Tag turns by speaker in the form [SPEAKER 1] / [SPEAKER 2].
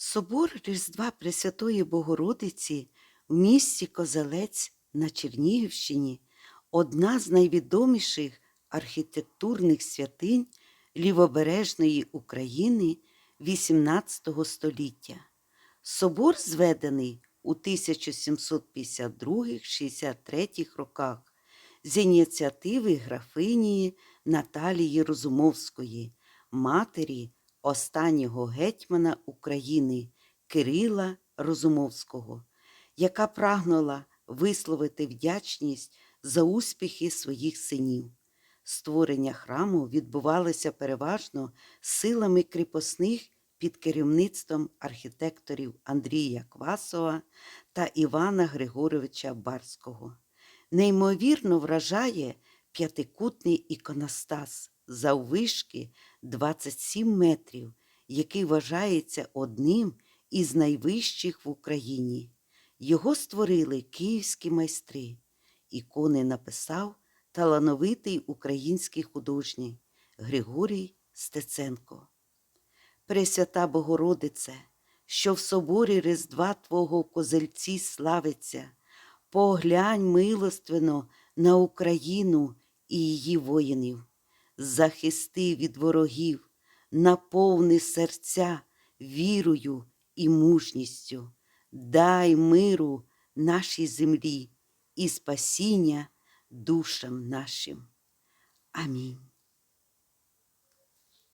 [SPEAKER 1] Собор Різдва Пресвятої Богородиці в місті Козелець на Чернігівщині одна з найвідоміших архітектурних святинь лівобережної України XVIII століття. Собор зведений у 1752-63 роках з ініціативи графинії Наталії Розумовської, матері останнього гетьмана України Кирила Розумовського, яка прагнула висловити вдячність за успіхи своїх синів. Створення храму відбувалося переважно силами кріпосних під керівництвом архітекторів Андрія Квасова та Івана Григоровича Барського. Неймовірно вражає п'ятикутний іконостас заввишки 27 метрів, який вважається одним із найвищих в Україні. Його створили київські майстри. Ікони написав талановитий український художник Григорій Стеценко. Пресвята Богородице, що в соборі Різдва Твого в козельці славиться, поглянь милостивно на Україну і її воїнів, захисти від ворогів, наповни серця вірою і мужністю, дай миру нашій землі і спасіння душам нашим. Амінь.